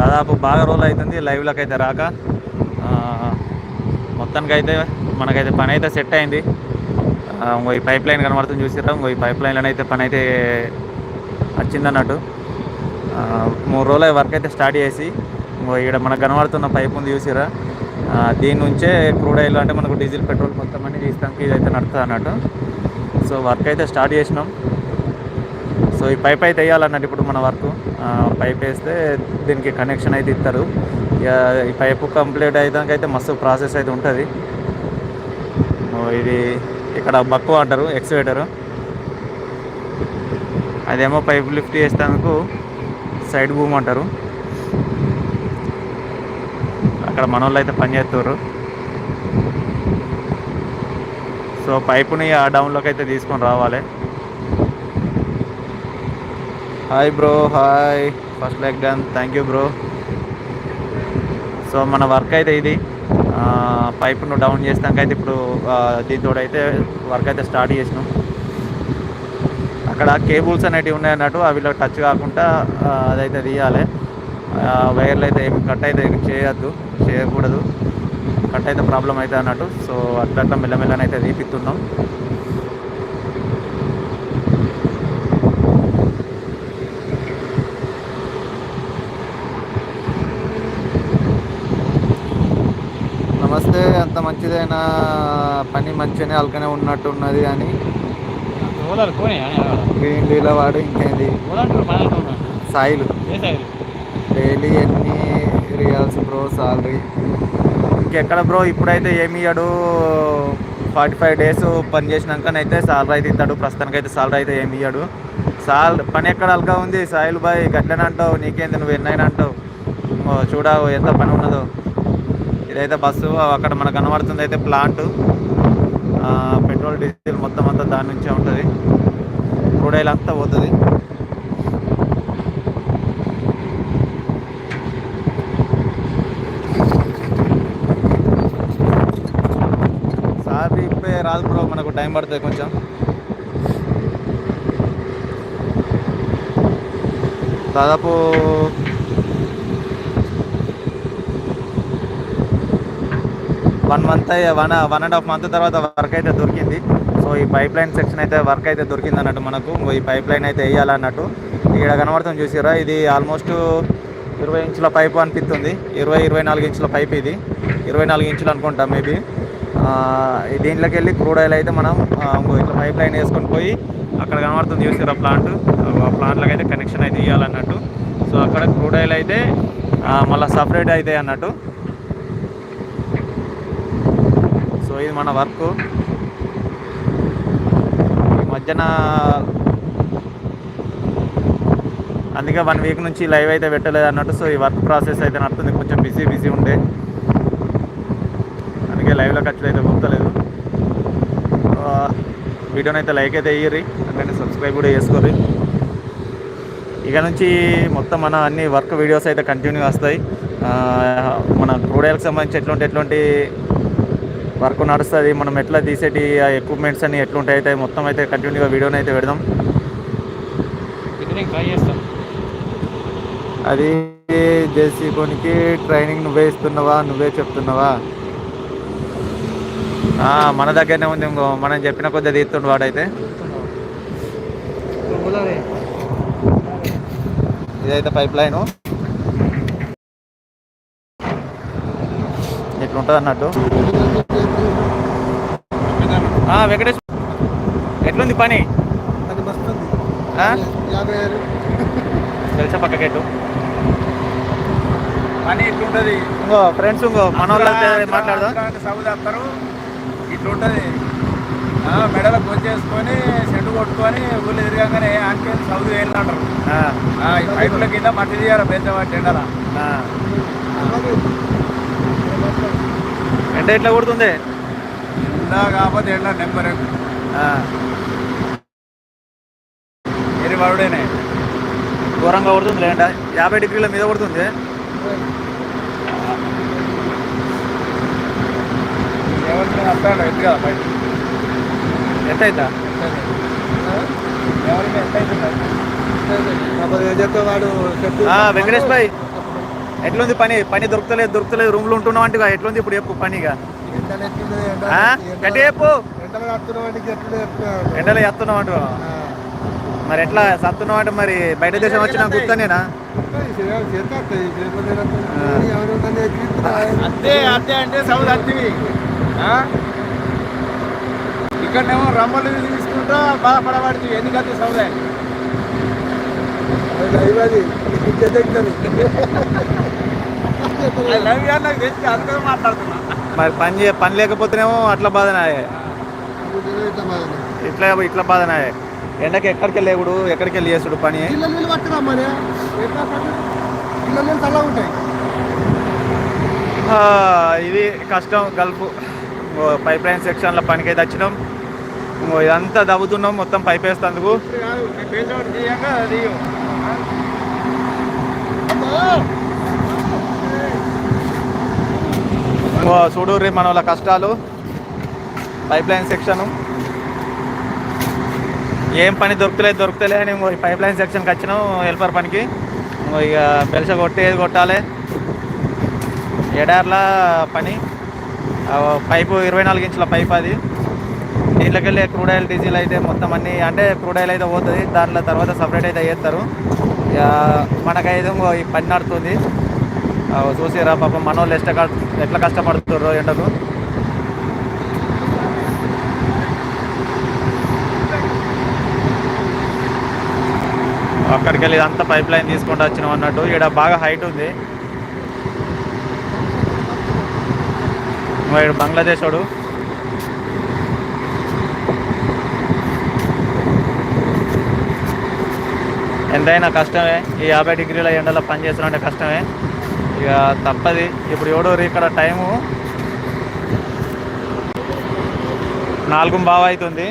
దాదాపు బాగా రోజులు అవుతుంది లైవ్లోకి అయితే రాక. మొత్తానికి అయితే మనకైతే పని అయితే సెట్ అయింది. ఇంకో ఈ పైప్ లైన్ కనబడుతుంది చూసిరా ఇంకో ఈ పైప్ లైన్లో అయితే పని అయితే వచ్చిందన్నట్టు. మూడు రోజుల వర్క్ అయితే స్టార్ట్ చేసి ఇంకో ఇక్కడ మనకు కనబడుతున్న పైప్ ఉంది చూసిరా దీని నుంచే క్రూడ్ ఆయిల్ అంటే మనకు డీజిల్ పెట్రోల్ మొత్తం అన్ని తీస్తానికి ఇదైతే నడుతుంది అన్నట్టు. సో వర్క్ అయితే స్టార్ట్ చేసినాం. సో ఈ పైప్ అయితే వేయాలన్నట్టు ఇప్పుడు మన వర్క్. పైప్ వేస్తే దీనికి కనెక్షన్ అయితే ఇస్తారు. ఇక ఈ పైపు కంప్లీట్ అయ్యేదానికి అయితే మస్తు ప్రాసెస్ అయితే ఉంటుంది. ఇది ఇక్కడ బక్కు అంటారు ఎక్స్వేటరు అదేమో పైప్ లిఫ్ట్ చేసేందుకు సైడ్ భూమి అంటారు. అక్కడ మన వాళ్ళు అయితే పనిచేస్తారు సో పైపుని ఆ డౌన్లోకి అయితే తీసుకొని రావాలి. Hi bro hi first like done thank you bro so మన వర్క్ అయితే ఇది. పైప్ను డౌన్ చేసినాక అయితే ఇప్పుడు దీంతో అయితే వర్క్ అయితే స్టార్ట్ చేసినాం. అక్కడ కేబుల్స్ అనేటివి ఉన్నాయి అన్నట్టు అవి టచ్ కాకుండా అదైతే తీయాలి. వైర్లు అయితే ఏమి కట్ అయితే చేయొద్దు. చేయకూడదు. కట్ అయితే ప్రాబ్లం అయితే అన్నట్టు సో అట్లా మెల్లమెల్లనైతే తీపిస్తున్నాం నమస్తే అంత మంచిదైనా పని మంచిగానే అల్కనే ఉన్నట్టు ఉన్నది అని. గ్రీన్ వాడు ఇంకేంది. సాయిలు? డైలీ ఎన్ని రియాల్స్ బ్రో సాలరీ? ఇంకెక్కడ బ్రో ఇప్పుడైతే ఏమి ఇయ్యడు? ఫార్టీ ఫైవ్ డేస్ పని చేసినాకనైతే సాలరీ అయితే ఇస్తాడు. ప్రస్తుతానికి అయితే సాలరీ అయితే ఏమి ఇయ్యడు. సాల్ పని ఎక్కడ అల్గా ఉంది? సాయిల్ బాయ్ గట్లనే అంటావు నీకేంది? నువ్వు ఎన్నైనా అంటావు. చూడావు ఎంత పని ఉన్నదో. ఇదైతే బస్సు అక్కడ మనకు కనబడుతుంది అయితే ప్లాంట్. పెట్రోల్ డీజిల్ మొత్తం అంతా దాని నుంచే ఉంటుంది. క్రూడ్ అంతా పోతుంది. సార్ ఇప్పుడే రాదు బ్రో మనకు టైం పడుతుంది కొంచెం. దాదాపు one month one one and half month తర్వాత వర్క్ అయితే దొరికింది. సో ఈ పైప్ లైన్ సెక్షన్ అయితే వర్క్ అయితే దొరికింది అన్నట్టు మనకు. ఇంకో ఈ పైప్ లైన్ అయితే వేయాలన్నట్టు ఇక్కడ కనబడుతుంది చూసారా ఇది ఆల్మోస్ట్ ఇరవై ఇంచుల పైపు అనిపిస్తుంది. ఇరవై ఇరవై నాలుగు ఇంచుల పైప్ ఇది. ఇరవై నాలుగు ఇంచులు అనుకుంటాం మేబీ దీంట్లోకి వెళ్ళి క్రూడ్ ఆయిల్ అయితే మనం ఇంకో ఇట్లా పైప్ లైన్ వేసుకొని పోయి అక్కడ కనబడుతుంది చూసారా ప్లాంట్ ఆ అయితే కనెక్షన్ అయితే ఇవ్వాలన్నట్టు సో అక్కడ క్రూడ్ ఆయిల్ అయితే మళ్ళీ సపరేట్ అయితే అన్నట్టు. సో ఇది మన వర్క్. ఈ మధ్యన అందుకే వన్ వీక్ నుంచి లైవ్ అయితే పెట్టలేదు అన్నట్టు సో ఈ వర్క్ ప్రాసెస్ అయితే నడుతుంది కొంచెం బిజీ బిజీ ఉండే. అందుకే లైవ్లో ఖర్చులు అయితే పొందలేదు వీడియోని అయితే లైక్ అయితే వేయరి అంటే సబ్స్క్రైబ్ కూడా చేసుకోరు ఇక నుంచి మొత్తం మన అన్ని వర్క్ వీడియోస్ అయితే కంటిన్యూ వస్తాయి. మన క్రూడైల్కి సంబంధించి ఎట్లాంటి ఎట్లాంటి వర్క్ నడుస్తుంది. మనం ఎట్లా తీసేటి ఆ ఎక్విప్మెంట్స్ అన్ని ఎట్లుంటాయి అయితే మొత్తం అయితే కంటిన్యూగా వీడియోని అయితే పెడదాం. అది జేసీ కొనికి ట్రైనింగ్ నువ్వే ఇస్తున్నావా నువ్వే చెప్తున్నావా? మన దగ్గరనే ఉంది ఇంకో మనం చెప్పిన కొద్దిగా తీస్తుండు వాడైతే. ఇదైతే పైప్ లైన్ ఇట్లుంటుంది అన్నట్టు వెంకటేష్. ఎట్లుంది పని? అది ఆ? యాభై ఆరు. తెలుసా పక్కకెట్టు పని ఇట్లుంటది ఇంకో ఫ్రెండ్స్ ఇంకో మన వాళ్ళు మాట్లాడదాం. సౌదీ వస్తారు ఇట్లుంటది. ఆ, మెడలో చేసుకొని సెంటు కొట్టుకొని ఊళ్ళు తిరగగానే ఆంటీ సౌదీ వెళ్ళినారు ఈ పైపుల కింద మట్టి తీయాలి పెద్ద టెండల ఆ. ఎండ ఎట్లా కొడుతుంది? ఎండా కాకపోతే ఎండ నెంబర్ ఆ, ఎరి వాడుడేనే. ఘోరంగా కొడుతుంది ఎండ. యాభై డిగ్రీల మీద కొడుతుంది. ఎవరికి వస్తాడు ఎత్తు కదా బయట. ఎంత అవుతా వెంకటేష్ భాయ్ ఎట్లుంది పని? పని దొరుకుతలేదు దొరుకుతలేదు. రూమ్లో ఉంటున్నావు అంటే ఎట్లుంది ఇప్పుడు చెప్పు పనిగా? గట్టి చెప్పు. ఎండలు అంటే ఎత్తున్నావు అంటు మరి ఎట్లా సత్తున్నావు అంటే మరి బయట దేశం వచ్చిన గుర్తనేనా అంతే అంతే అంటే సౌద్ అత్తివి. ఇక్కడనేమో రమ్మలు తీసుకుంటా బాధపడబడుతుంది ఎందుకంటే సౌద్? లైవ్ నాకు తెలిసి అందుకని మాట్లాడుతున్నా. మరి పని చే పని లేకపోతేనేమో అట్లా బాధనాయే. ఇట్లా ఇట్లా బాధనాయే. ఎండకి ఎక్కడికి లేవుడు ఎక్కడికి వెళ్ళి చేసుడు పని ఇది కష్టం గల్ఫ్. పైప్ లైన్ సెక్షన్లో పనికైతే వచ్చినాం. ఇదంతా దవ్వుతున్నాం మొత్తం పైప్ వేస్తందుకు అది ఇంకో మన వాళ్ళ కష్టాలు. పైప్ లైన్ సెక్షను ఏం పని దొరుకుతలేదు దొరుకుతలే అని ఇంకో ఈ పైప్ లైన్ సెక్షన్కి వచ్చినాం హెల్పర్ పనికి. ఇంకో ఇక పెలస కొట్టేది కొట్టాలి. ఎడార్ల పని. పైపు ఇరవై నాలుగు ఇంచుల పైప్ అది. దీంట్లోకి వెళ్ళి క్రూడ్ ఆయిల్ డీజిల్ అయితే మొత్తం అన్ని అంటే క్రూడ్ ఆయిల్ అయితే పోతుంది. దాంట్లో తర్వాత సపరేట్ అయితే చేస్తారు. ఇక మనకైతే ఈ పని నడుతుంది. చూసిరా పాపం మన వాళ్ళు ఎట్లా ఎట్లా కష్టపడుతుర్రో ఎండకు. అక్కడికి వెళ్ళి ఇదంతా పైప్ లైన్ తీసుకుంటూ వచ్చినాం అన్నట్టు. ఇక్కడ బాగా హైట్ ఉంది. వాడు బంగ్లాదేశ్ వాడు ఎంతైనా కష్టమే. ఈ యాభై డిగ్రీల ఎండలో పని అంటే కష్టమే. ఇక తప్పది. ఇప్పుడు ఎవడోరు ఇక్కడ టైము. నాలుగు బావ అవుతుంది